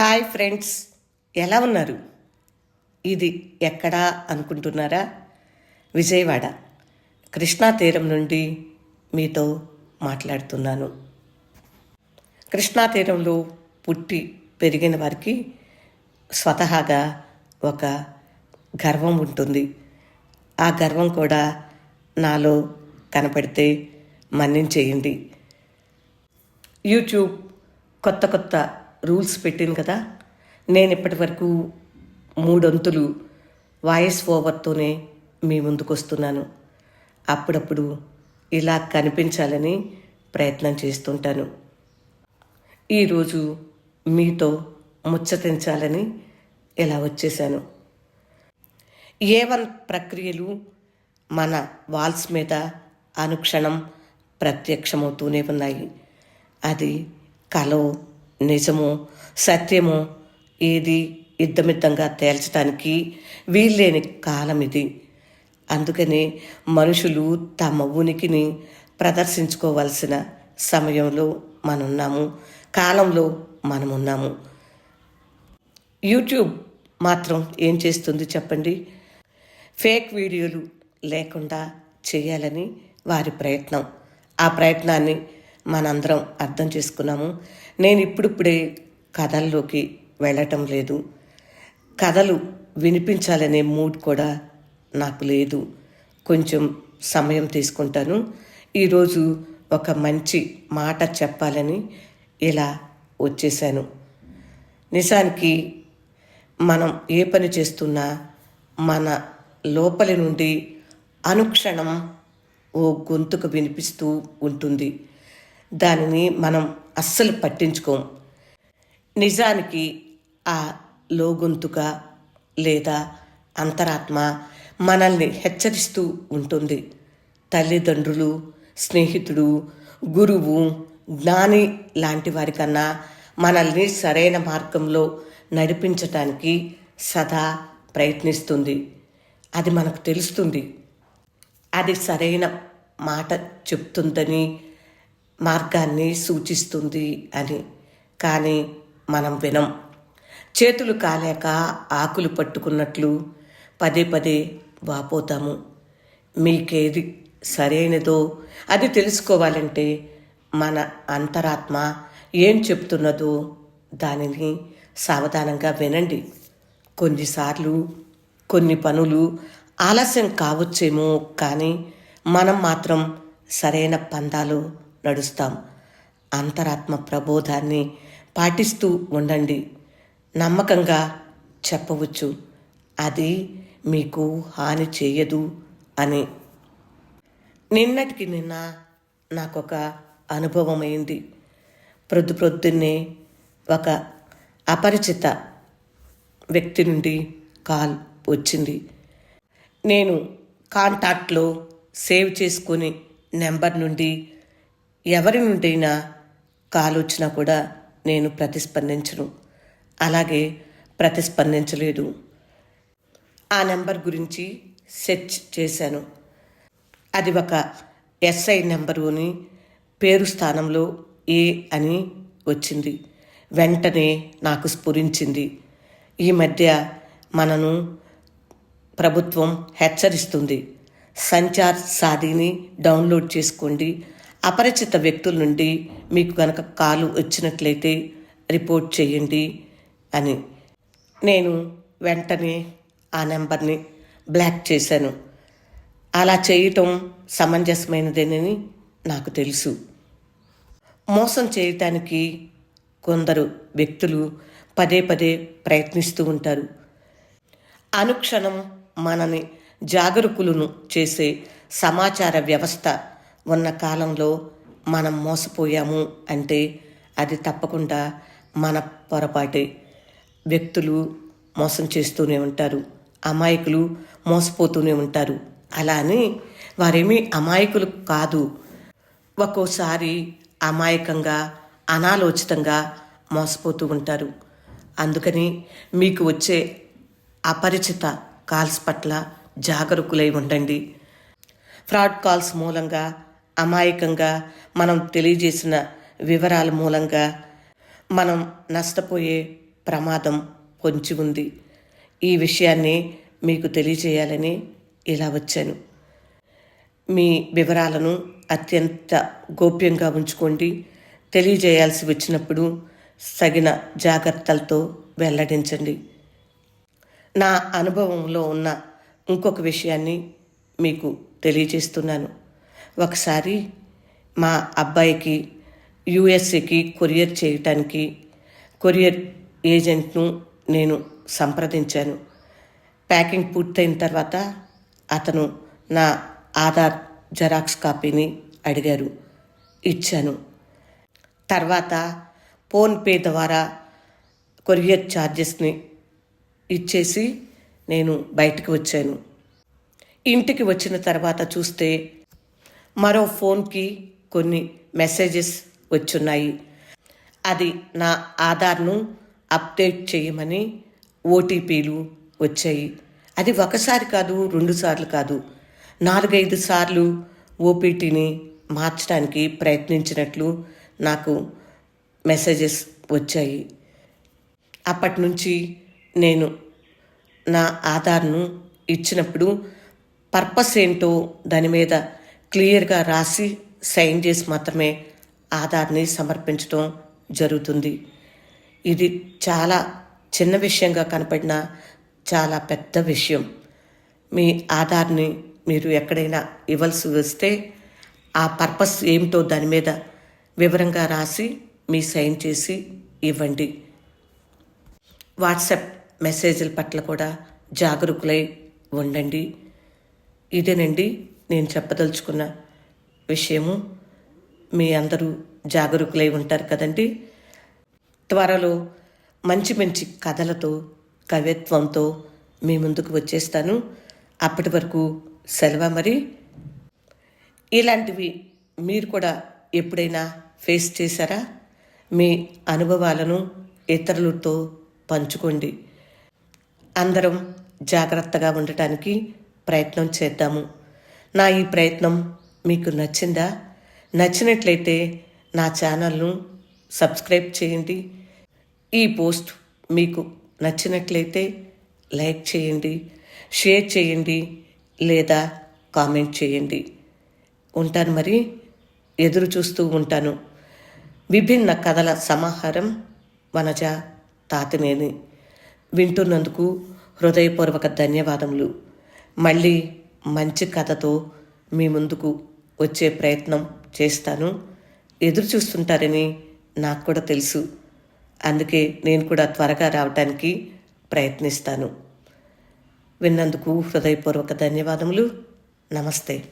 Hi friends ఎలా ఉన్నారు? ఇది ఎక్కడా అనుకుంటున్నారా? విజయవాడ కృష్ణా తీరం నుండి మీతో మాట్లాడుతున్నాను. కృష్ణా తీరంలో పుట్టి పెరిగిన వారికి స్వతహాగా ఒక గర్వం ఉంటుంది. ఆ గర్వం కూడా నాలో కనపడితే మన్నించేయండి. యూట్యూబ్ కొత్త కొత్త రూల్స్ పెట్టింది కదా నేను ఇప్పటి వరకు మూడొంతులు వాయిస్ ఓవర్తోనే మీ ముందుకు వస్తున్నాను. అప్పుడప్పుడు ఇలా కనిపించాలని ప్రయత్నం చేస్తుంటాను. ఈరోజు మీతో ముచ్చటించాలని ఇలా వచ్చేసాను ఏ వన్ ప్రక్రియలు మన వాల్స్ మీద అనుక్షణం ప్రత్యక్షమవుతూనే ఉన్నాయి. అది కలో నిజము సత్యము ఏది యుద్ధమిద్దంగా తేల్చడానికి వీల్లేని కాలం ఇది. అందుకనే మనుషులు తమ ఉనికిని ప్రదర్శించుకోవాల్సిన సమయంలో మనమున్నాము కాలంలో మనమున్నాము. యూట్యూబ్ మాత్రం ఏం చేస్తుంది చెప్పండి? ఫేక్ వీడియోలు లేకుండా చేయాలని వారి ప్రయత్నం. ఆ ప్రయత్నాన్ని మనందరం అర్థం చేసుకున్నాము. నేను ఇప్పుడిప్పుడే కథల్లోకి వెళ్ళటం లేదు. కథలు వినిపించాలనే మూడ్ కూడా నాకు లేదు. కొంచెం సమయం తీసుకుంటాను. ఈరోజు ఒక మంచి మాట చెప్పాలని ఇలా వచ్చేసాను నిజానికి మనం ఏ పని చేస్తున్నా మన లోపలి నుండి అనుక్షణం ఓ గొంతుకు వినిపిస్తూ ఉంటుంది. దానిని మనం అస్సలు పట్టించుకోం. నిజానికి ఆ లోగొంతుక లేదా అంతరాత్మ మనల్ని హెచ్చరిస్తూ ఉంటుంది. తల్లిదండ్రులు స్నేహితుడు గురువు జ్ఞాని లాంటి వారికన్నా మనల్ని సరైన మార్గంలో నడిపించటానికి సదా ప్రయత్నిస్తుంది. అది మనకు తెలుస్తుంది. అది సరైన మాట చెప్తుందని మార్గాన్ని సూచిస్తుంది అని. కానీ మనం వినం. చేతులు కాలేక ఆకులు పట్టుకున్నట్లు పదే పదే వాపోతాము. మీకేది సరైనదో అది తెలుసుకోవాలంటే మన అంతరాత్మ ఏం చెప్తున్నదో దానిని సావధానంగా వినండి. కొన్నిసార్లు కొన్ని పనులు ఆలస్యం కావచ్చేమో కానీ మనం మాత్రం సరైన పందాలు నడుస్తాం. అంతరాత్మ ప్రబోధాన్ని పాటిస్తూ ఉండండి. నమ్మకంగా చెప్పవచ్చు. అది మీకు హాని చేయదు అని. నిన్నటికి నిన్న నాకొక అనుభవం అయింది. ప్రొద్దు ప్రొద్దున్నే ఒక అపరిచిత వ్యక్తి నుండి కాల్ వచ్చింది. నేను కాంటాక్ట్లో సేవ్ చేసుకుని నెంబర్ నుండి ఎవరి నుండైనా కాల్ వచ్చినా కూడా నేను ప్రతిస్పందించను. అలాగే ప్రతిస్పందించలేదు. ఆ నెంబర్ గురించి సెర్చ్ చేశాను. అది ఒక ఎస్ఐ నెంబరు అని పేరు స్థానంలో ఏ అని వచ్చింది. వెంటనే నాకు స్ఫురించింది. ఈ మధ్య మనను ప్రభుత్వం హెచ్చరిస్తుంది. సంచార్ సాధిని డౌన్లోడ్ చేసుకోండి. అపరిచిత వ్యక్తుల నుండి మీకు కనుక కాలు వచ్చినట్లయితే రిపోర్ట్ చేయండి అని నేను వెంటనే ఆ నెంబర్ని బ్లాక్ చేశాను. అలా చేయటం సమంజసమైనదేనని నాకు తెలుసు. మోసం చేయటానికి కొందరు వ్యక్తులు పదే పదే ప్రయత్నిస్తూ ఉంటారు. అనుక్షణం మనని జాగరూకులను చేసే సమాచార వ్యవస్థ ఉన్న కాలంలో మనం మోసపోయాము అంటే అది తప్పకుండా మన పొరపాటే. వ్యక్తులు మోసం చేస్తూనే ఉంటారు. అమాయకులు మోసపోతూనే ఉంటారు. అలా అని వారేమీ అమాయకులు కాదు. ఒక్కోసారి అమాయకంగా అనాలోచితంగా మోసపోతూ ఉంటారు. అందుకని మీకు వచ్చే అపరిచిత కాల్స్ పట్ల జాగరూకులై ఉండండి. ఫ్రాడ్ కాల్స్ మూలంగా అమాయకంగా మనం తెలియజేసిన వివరాల మూలంగా మనం నష్టపోయే ప్రమాదం పొంచి ఉంది. ఈ విషయాన్ని మీకు తెలియజేయాలని ఇలా వచ్చాను. మీ వివరాలను అత్యంత గోప్యంగా ఉంచుకోండి. తెలియజేయాల్సి వచ్చినప్పుడు తగిన జాగ్రత్తలతో వెల్లడించండి. నా అనుభవంలో ఉన్న ఇంకొక విషయాన్ని మీకు తెలియజేస్తున్నాను. ఒకసారి మా అబ్బాయికి యుఎస్ఏకి కొరియర్ చేయటానికి కొరియర్ ఏజెంట్ను నేను సంప్రదించాను. ప్యాకింగ్ పూర్తయిన తర్వాత అతను నా ఆధార్ జెరాక్స్ కాపీని అడిగారు ఇచ్చాను. తర్వాత ఫోన్పే ద్వారా కొరియర్ ఛార్జెస్ని ఇచ్చేసి నేను బయటకు వచ్చాను. ఇంటికి వచ్చిన తర్వాత చూస్తే మరో ఫోన్కి కొన్ని మెసేజెస్ వచ్చున్నాయి. అది నా ఆధార్ను అప్డేట్ చేయమని ఓటీపీలు వచ్చాయి. అది ఒకసారి కాదు రెండు సార్లు కాదు. నాలుగైదు సార్లు ఓపీటీని మార్చడానికి ప్రయత్నించినట్లు నాకు మెసేజెస్ వచ్చాయి. అప్పటి నుంచి నేను నా ఆధార్ను ఇచ్చినప్పుడు పర్పస్ ఏంటో దాని మీద క్లియర్గా రాసి సైన్ చేసి మాత్రమే ఆధార్ని సమర్పించడం జరుగుతుంది. ఇది చాలా చిన్న విషయంగా కనపడిన చాలా పెద్ద విషయం. మీ ఆధార్ని మీరు ఎక్కడైనా ఇవ్వాల్సి వస్తే ఆ పర్పస్ ఏమిటో దాని మీద వివరంగా రాసి మీ సైన్ చేసి ఇవ్వండి. వాట్సాప్ మెసేజ్ల పట్ల కూడా జాగరూకులై ఉండండి. ఇదేనండి నేను చెప్పదలుచుకున్న విషయము మీ అందరూ జాగరూకులై ఉంటారు కదండి. త్వరలో మంచి మంచి కథలతో కవిత్వంతో మీ ముందుకు వచ్చేస్తాను. అప్పటి వరకు సెలవు మరి? ఇలాంటివి మీరు కూడా ఎప్పుడైనా ఫేస్ చేశారా? మీ అనుభవాలను ఇతరులతో పంచుకోండి. అందరం జాగ్రత్తగా ఉండటానికి ప్రయత్నం చేద్దాము. నా ఈ ప్రయత్నం మీకు నచ్చిందా? నచ్చినట్లయితే నా ఛానల్ను సబ్స్క్రైబ్ చేయండి. ఈ పోస్ట్ మీకు నచ్చినట్లయితే లైక్ చేయండి షేర్ చేయండి లేదా కామెంట్ చేయండి. ఉంటాను మరి. ఎదురు చూస్తూ ఉంటాను. విభిన్న కథల సమాహారం వనజ తాతినేని. వింటున్నందుకు హృదయపూర్వక ధన్యవాదములు. మళ్ళీ మంచి కథతో మీ ముందుకు వచ్చే ప్రయత్నం చేస్తాను. ఎదురు చూస్తుంటారని నాకు కూడా తెలుసు. అందుకే నేను కూడా త్వరగా రావటానికి ప్రయత్నిస్తాను. విన్నందుకు హృదయపూర్వక ధన్యవాదములు. నమస్తే.